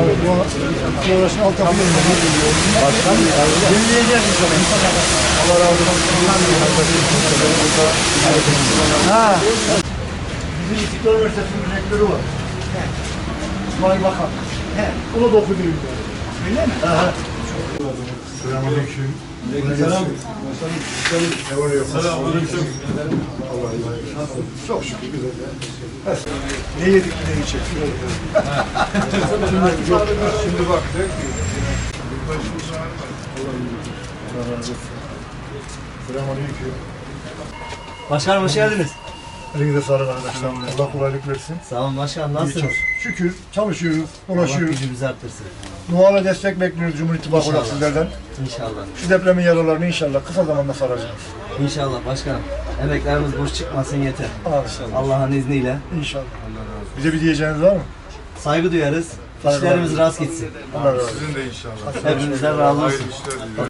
Evet, bu bu uğraşın alt yapı yerine geliyor. Başkan Yenileyeceğiz inşallah. Allah razı. Bizim İstiklal Üniversitesi'nin rektörü var. İsmail Bakan. Onu da ben. Öyle mi? Selamünaleyküm. Selam. Ne var yok? Selamünaleyküm. Allah Allah. Çok şükür güzel. Ne yedik ne içtik. Şimdi, yok, şimdi baktık. Selamünaleyküm. Başkanım hoş geldiniz. Elinize sağlık arkadaşlar. Allah kolaylık versin. Sağ olun başkanım nasılsınız? Şükür çalışıyoruz, Allah uğraşıyoruz. gücümüzü arttırsın. Dua ve destek bekliyoruz Cumhur İttifakı olarak İnşallah. sizlerden. İnşallah. Şu depremin yaralarını inşallah kısa zamanda saracağız. İnşallah başkanım. Emeklerimiz boş çıkmasın yeter. İnşallah. Allah'ın izniyle. İnşallah. Bize bir diyeceğiniz var mı? Saygı duyarız. İşlerimiz rast gitsin. Allah razı olsun. Sizin de inşallah. Hepinizden razı olsun. Hayırlı işler diliyorum.